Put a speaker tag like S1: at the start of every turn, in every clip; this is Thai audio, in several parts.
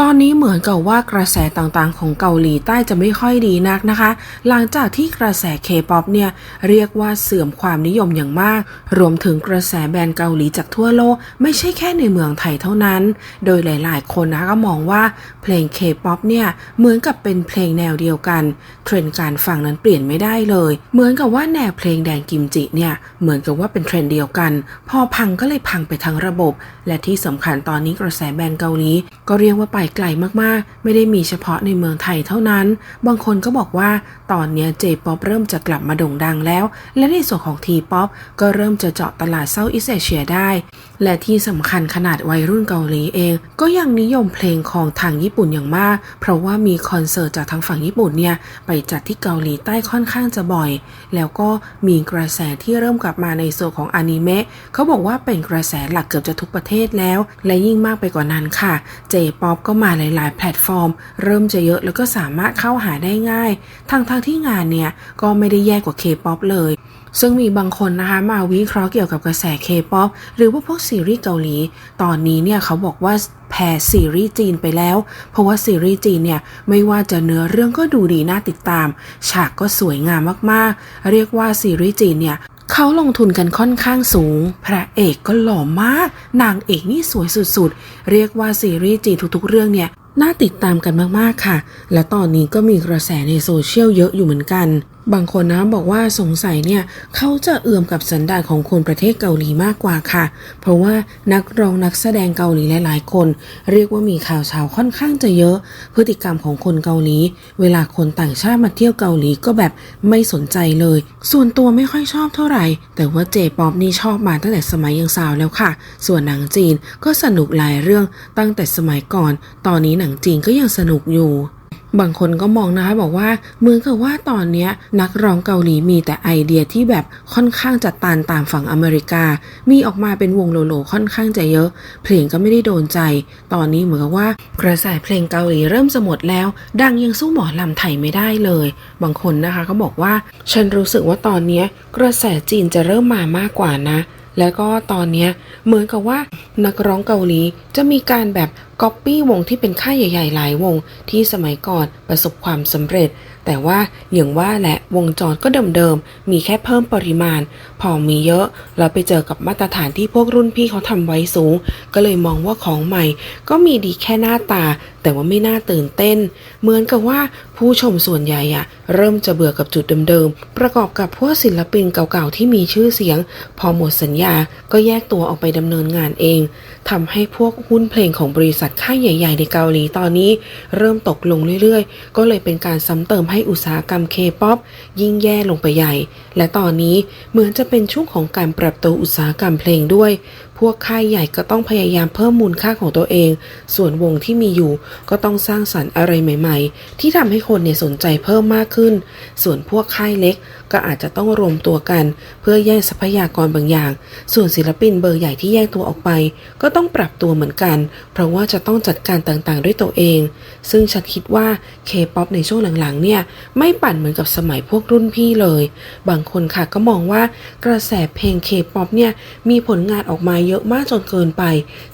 S1: ตอนนี้เหมือนกับว่ากระแสต่างๆ ของเกาหลีใต้จะไม่ค่อยดีนักนะคะ หลังจากที่กระแสเคป๊อปเนี่ยเรียกว่าเสื่อมความนิยมอย่างมาก รวมถึงกระแสแบรนด์เกาหลีจากทั่วโลก ไม่ใช่แค่ในเมืองไทยเท่านั้น โดยหลายๆ คนนะก็มองว่าเพลงเคป๊อปเนี่ยเหมือนกับเป็นเพลงแนวเดียวกัน เทรนด์การฟังนั้นเปลี่ยนไม่ได้เลย เหมือนกับว่าแนวเพลงแดงกิมจิเนี่ยเหมือนกับว่าเป็นเทรนด์เดียวกัน พอพังก็เลยพังไปทั้งระบบ และที่สำคัญตอนนี้กระแสแบรนด์เกาหลีก็เรียกว่าไปกลมากๆ ไม่ได้มีเฉพาะในเมืองไทยเท่านั้น บางคนก็บอกว่าตอนนี้เจป๊อปเริ่มจะกลับมาโด่งดังแล้ว และในส่วนของทีป๊อปก็เริ่มจะเจาะตลาดเซาท์อีสเอเชียได้ และที่สำคัญขนาดวัยรุ่นเกาหลีเอง ก็ยังนิยมเพลงของทางญี่ปุ่นอย่างมาก เพราะว่ามีคอนเสิร์ตจากทางฝั่งญี่ปุ่นเนี่ย ไปจัดที่เกาหลีใต้ค่อนข้างจะบ่อย แล้วก็มีกระแสที่เริ่มกลับมาในส่วนของอนิเมะเขาบอกว่าเป็นกระแสหลักเกือบจะทุกประเทศแล้ว และยิ่งมากไปกว่านั้นค่ะ J-POP ก็มาหลาย ๆ แพลตฟอร์ม เริ่มจะเยอะแล้วก็สามารถเข้าหาได้ง่ายทางทางๆที่งานเนี่ยก็ไม่ได้แย่กว่า K-POP เลย ซึ่งมีบางคนนะคะมาวิเคราะห์เกี่ยวกับกระแส K-POP หรือว่าพวกซีรีส์เกาหลี ตอนนี้เนี่ยเขาบอกว่าแพ้ซีรีส์จีนไปแล้ว เพราะว่าซีรีส์จีนเนี่ยไม่ว่าจะเนื้อเรื่องก็ดูดีน่าติดตาม ฉากก็สวยงามมากๆ เรียกว่าซีรีส์จีนเนี่ยเขาลงทุนกันค่อนข้างสูง พระเอกก็หล่อมาก นางเอกนี่สวยสุดๆ เรียกว่าซีรีส์จีนทุกๆ เรื่องเนี่ยน่าติดตามกันมากๆค่ะ และตอนนี้ก็มีกระแสในโซเชียลเยอะอยู่เหมือนกัน บางคนนะบอกว่าสงสัยเนี่ยเขาจะเอื่อมกับสันดานของคนประเทศเกาหลีมากกว่าค่ะ เพราะว่านักร้องนักแสดงเกาหลีหลาย ๆ คน เรียกว่ามีข่าวเช้าค่อนข้างจะเยอะ พฤติกรรมของคนเกาหลี เวลาคนต่างชาติมาเที่ยวเกาหลีก็แบบไม่สนใจเลย ส่วนตัวไม่ค่อยชอบเท่าไหร่ แต่ว่าเจป๊อปนี่ชอบมาตั้งแต่สมัยยังสาวแล้วค่ะ ส่วนหนังจีนก็สนุกหลายเรื่องตั้งแต่สมัยก่อน ตอนนี้หนังจีนก็ยังสนุกอยู่ บางคนก็มองนะคะบอกว่าเหมือนกับว่าตอนนี้นักร้องเกาหลีมีแต่ไอเดียที่แบบค่อนข้างจะตานตามฝั่งอเมริกา มีออกมาเป็นวงโลโลค่อนข้างจะเยอะ เพลงก็ไม่ได้โดนใจ ตอนนี้เหมือนกับว่ากระแสเพลงเกาหลีเริ่มจะหมดแล้ว ดังยังสู้หมอลำไทยไม่ได้เลย บางคนนะคะก็บอกว่า ฉันรู้สึกว่าตอนนี้กระแสจีนจะเริ่มมามากกว่านะ แล้วก็ตอนนี้เหมือนกับว่านักร้องเกาหลีจะมีการแบบก๊อปปี้วงที่เป็นค่ายใหญ่ ๆ หลายวง ที่สมัยก่อนประสบความสำเร็จ แต่ว่าอย่างว่าแหละวงจรก็เดิมๆ มีแค่เพิ่มปริมาณ พอมีเยอะแล้วไปเจอกับมาตรฐานที่พวกรุ่นพี่เขาทำไว้สูง ก็เลยมองว่าของใหม่ ก็มีดีแค่หน้าตา แต่ว่าไม่น่าตื่นเต้น เหมือนกับว่าผู้ชมส่วนใหญ่อะเริ่มจะเบื่อกับจุดเดิมๆ ประกอบกับพวกศิลปินเก่าๆที่มีชื่อเสียง พอหมดสัญญาก็แยกตัวออกไปดำเนินงานเองทำให้พวกหุ้นเพลงของบริษัทค่ายใหญ่ ๆ ในเกาหลีตอนนี้ เริ่มตกลงเรื่อยๆ ก็เลยเป็นการซ้ำเติมให้อุตสาหกรรมเคป๊อปยิ่งแย่ลงไปใหญ่ และตอนนี้เหมือนจะเป็นช่วงของการปรับตัวอุตสาหกรรมเพลงด้วยพวกค่ายใหญ่ก็ต้องพยายามเพิ่มมูลค่าของตัวเอง ส่วนวงที่มีอยู่ก็ต้องสร้างสรรค์อะไรใหม่ ๆ ที่ทำให้คนเนี่ยสนใจเพิ่มมากขึ้น ส่วนพวกค่ายเล็กก็อาจจะต้องรวมตัวกัน เพื่อแย่งทรัพยากรบางอย่าง ส่วนศิลปินเบอร์ใหญ่ที่แยกตัวออกไป ก็ต้องปรับตัวเหมือนกัน เพราะว่าจะต้องจัดการต่างๆ ด้วยตัวเอง ซึ่งฉันคิดว่าเคป๊อปในช่วงหลังๆเนี่ยไม่ปั่นเหมือนกับสมัยพวกรุ่นพี่เลย บางคนค่ะก็มองว่ากระแสเพลงเคป๊อปเนี่ยมีผลงานออกมาเยอะมากจนเกินไป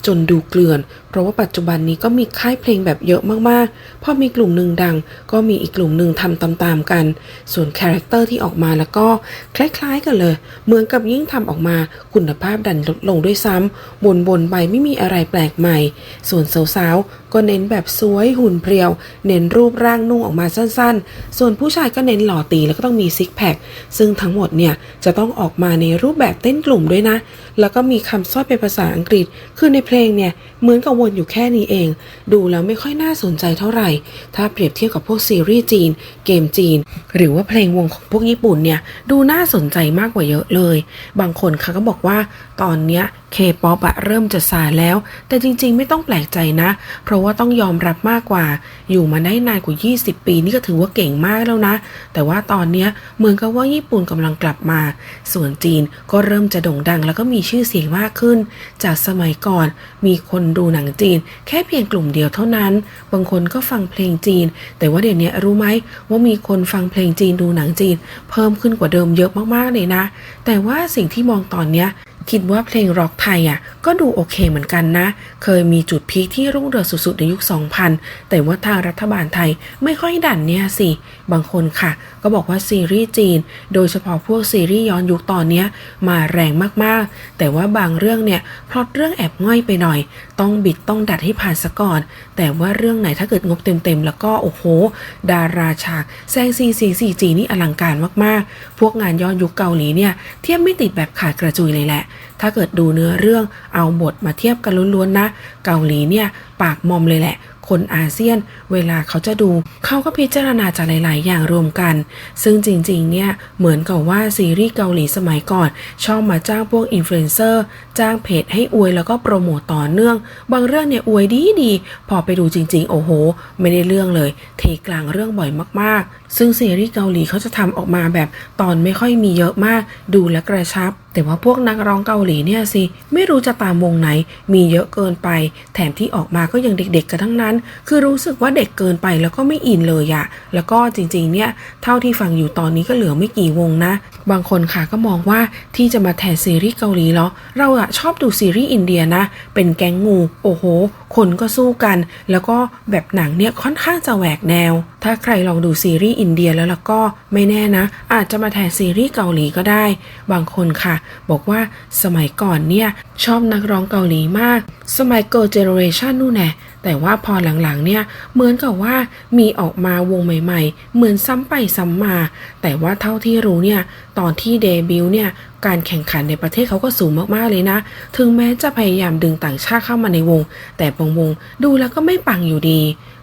S1: จนดูเกลื่อน เพราะว่าปัจจุบันนี้ก็มีค่ายเพลงแบบเยอะมากๆ พอมีกลุ่มหนึ่งดัง ก็มีอีกกลุ่มหนึ่งทำตามๆกัน ส่วนคาแรคเตอร์ที่ออกมาแล้วก็คล้ายๆกันเลย เหมือนกับยิ่งทำออกมาคุณภาพดันลดลงด้วยซ้ำบนๆไปไม่มีอะไรแปลกใหม่ ส่วนสาวๆก็เน้นแบบสวยหุ่นเพรียว เน้นรูปร่างนุ่งออกมาสั้นๆ ส่วนผู้ชายก็เน้นหล่อตีแล้วก็ต้องมีซิกแพคซึ่งทั้งหมดเนี่ยจะต้องออกมาในรูปแบบเต้นกลุ่มด้วยนะ แล้วก็มีคำสร้อยเป็นภาษาอังกฤษ คือในเพลงเนี่ยเหมือนกับวนอยู่แค่นี้เอง ดูแล้วไม่ค่อยน่าสนใจเท่าไหร่ ถ้าเปรียบเทียบกับพวกซีรีส์จีน เกมจีน หรือว่าเพลงวงของพวกญี่ปุ่นเนี่ย ดูน่าสนใจมากกว่าเยอะเลย บางคนเขาก็บอกว่าตอนเนี้ย เคป๊อปอะเริ่มจะซาแล้ว แต่จริงๆ ไม่ต้องแปลกใจนะ เพราะว่าต้องยอมรับมากกว่า อยู่มาได้นานกว่า 20 ปีนี่ก็ถือว่าเก่งมากแล้วนะ แต่ว่าตอนเนี้ยเหมือนกับว่าญี่ปุ่นกำลังกลับมา ส่วนจีนก็เริ่มจะโด่งดังแล้วก็มีชื่อเสียงมากขึ้น จากสมัยก่อนมีคนดูหนังจีน แค่เพียงกลุ่มเดียวเท่านั้น บางคนก็ฟังเพลงจีน แต่ว่าเดี๋ยวนี้รู้ไหมว่ามีคนฟังเพลงจีนดูหนังจีน เพิ่มขึ้นกว่าเดิมเยอะมากๆเลยนะ แต่ว่าสิ่งที่มองตอนเนี้ย คิดว่าเพลงร็อกไทยอะก็ดูโอเคเหมือนกันนะ เคยมีจุดพีคที่รุ่งเรืองสุดๆในยุค 2000 แต่ว่าทางรัฐบาลไทยไม่ค่อยดันเนี่ยสิ บางคนค่ะ ก็บอกว่าซีรีส์จีน โดยเฉพาะพวกซีรีส์ย้อนยุคตอนเนี้ยมาแรงมากๆ แต่ว่าบางเรื่องเนี่ยพล็อตเรื่องแอบง่อยไปหน่อย ต้องบิดต้องดัดให้ผ่านซะก่อน แต่ว่าเรื่องไหนถ้าเกิดงบเต็มๆ แล้วก็โอ้โห ดาราฉากแซงซีซีซีจีนี่อลังการมากๆ พวกงานย้อนยุคเกาหลีเนี่ยเทียบไม่ติดแบบขาดกระจุยเลยแหละถ้าเกิดดูเนื้อเรื่องเอาบทมาเทียบกันล้วนๆนะ เกาหลีเนี่ย ปากมอมเลยแหละ คนอาเซียนเวลาเขาจะดู เขาก็พิจารณาจากหลาย ๆ อย่างรวมกัน ซึ่งจริง ๆ เนี่ย เหมือนกับว่าซีรีส์เกาหลีสมัยก่อน ชอบมาจ้างพวกอินฟลูเอนเซอร์ จ้างเพจให้อวยแล้วก็โปรโมตต่อเนื่อง บางเรื่องเนี่ยอวยดีดีๆพอไปดูจริง ๆ โอ้โห ไม่ได้เรื่องเลย เทกลางเรื่องบ่อยมาก ๆ ซึ่งซีรีส์เกาหลีเขาจะทำออกมาแบบตอนไม่ค่อยมีเยอะมาก ดูและกระชับ แต่ว่าพวกนักร้องเกาหลีเนี่ยสิ ไม่รู้จะตามวงไหน มีเยอะเกินไป แถมที่ออกมาก็ยังเด็กๆกันทั้งนั้น คือรู้สึกว่าเด็กเกินไปแล้วก็ไม่อินเลยอะแล้วก็จริงๆเนี่ยเท่าที่ฟังอยู่ตอนนี้ก็เหลือไม่กี่วงนะ บางคนค่ะก็มองว่าที่จะมาแทนซีรีส์เกาหลีเนาะเราอะชอบดูซีรีส์อินเดียนะ เป็นแก๊งงู โอ้โห คนก็สู้กัน แล้วก็แบบหนังเนี่ยค่อนข้างจะแหวกแนว ถ้าใครลองดูซีรีส์อินเดียแล้วล่ะก็ไม่แน่นะ อาจจะมาแทนซีรีส์เกาหลีก็ได้ บางคนค่ะ บอกว่าสมัยก่อนเนี่ย ชอบนักร้องเกาหลีมาก สมัย Girl Generation นู่นแน่แต่ว่าพอหลังๆเนี่ยเหมือนกับว่ามีออกมาวงใหม่ ๆ เหมือนซ้ำไปซ้ำมา แต่ว่าเท่าที่รู้เนี่ยตอนที่เดบิวต์เนี่ย การแข่งขันในประเทศเขาก็สูงมากๆเลยนะ ถึงแม้จะพยายามดึงต่างชาติเข้ามาในวง แต่บางวงดูแล้วก็ไม่ปังอยู่ดี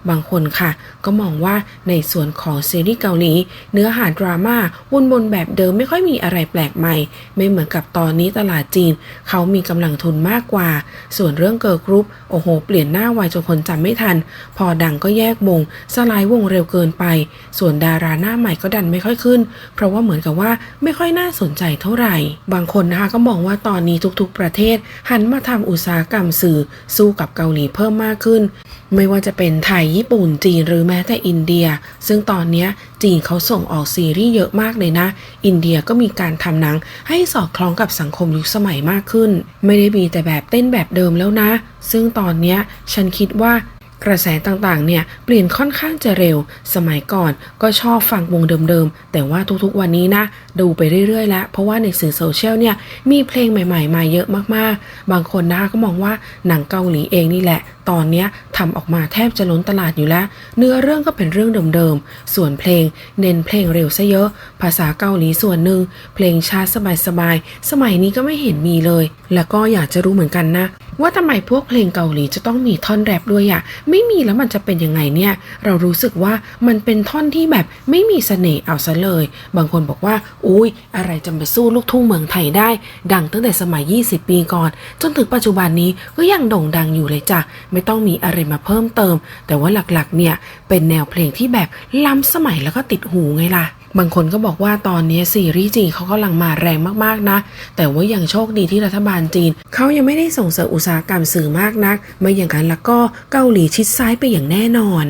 S1: บางคนค่ะ ก็มองว่าในส่วนของซีรีส์เกาหลี เนื้อหาดราม่าวนๆแบบเดิมไม่ค่อยมีอะไรแปลกใหม่ ไม่เหมือนกับตอนนี้ตลาดจีน เขามีกำลังทุนมากกว่า ส่วนเรื่องเกิร์ลกรุ๊ปโอ้โห เปลี่ยนหน้าไวจนคนจำไม่ทัน พอดังก็แยกวงสลายวงเร็วเกินไป ส่วนดาราหน้าใหม่ก็ดันไม่ค่อยขึ้น เพราะว่าเหมือนกับว่าไม่ค่อยน่าสนใจเท่าไหร่ บางคนนะคะก็มองว่าตอนนี้ทุกๆ ประเทศ หันมาทำอุตสาหกรรมสื่อสู้กับเกาหลีเพิ่มมากขึ้น ไม่ว่าจะเป็นไทย ญี่ปุ่น จีน หรือแม้แต่อินเดีย ซึ่งตอนนี้จีนเขาส่งออกซีรีส์เยอะมากเลยนะ อินเดียก็มีการทำหนังให้สอดคล้องกับสังคมยุคสมัยมากขึ้น ไม่ได้มีแต่แบบเต้นแบบเดิมแล้วนะ ซึ่งตอนนี้ฉันคิดว่ากระแสต่างๆ เนี่ยเปลี่ยนค่อนข้างจะเร็ว สมัยก่อนก็ชอบฟังวงเดิมๆ แต่ว่าทุกๆวันนี้นะ ดูไปเรื่อยๆ แล้ว เพราะว่าในสื่อโซเชียลเนี่ยมีเพลงใหม่ๆ มาเยอะมากๆ บางคนนะก็มองว่าหนังเกาหลีเองนี่แหละ ตอนเนี้ยทำออกมาแทบจะล้นตลาดอยู่แล้ว เนื้อเรื่องก็เป็นเรื่องเดิมๆ ส่วนเพลงเน้นเพลงเร็วซะเยอะ ภาษาเกาหลีส่วนหนึ่ง เพลงช้าสบายๆ สมัยนี้ก็ไม่เห็นมีเลย แล้วก็อยากจะรู้เหมือนกันนะ ว่าทำไมพวกเพลงเกาหลีจะต้องมีท่อนแรปด้วยอะไม่มีแล้วมันจะเป็นยังไงเนี่ย เรารู้สึกว่ามันเป็นท่อนที่แบบไม่มีเสน่ห์เอาซะเลย บางคนบอกว่า อุ้ยอะไรจะมาสู้ลูกทุ่งเมืองไทยได้ ดังตั้งแต่สมัย 20 ปีก่อน จนถึงปัจจุบันนี้ก็ยังโด่งดังอยู่เลยจ้ะไม่ต้องมีอะไรมาเพิ่มเติม แต่ว่าหลักๆ เนี่ย เป็นแนวเพลงที่แบบล้ำสมัยแล้วก็ติดหูไงล่ะบางคนก็บอกว่าตอนนี้ซีรีส์จีนเขากำลังมาแรงมากๆนะ แต่ว่ายังโชคดีที่รัฐบาลจีน เขายังไม่ได้ส่งเสริมอุตสาหกรรมสื่อมากนัก ไม่อย่างนั้นแล้วก็เกาหลีชิดซ้ายไปอย่างแน่นอน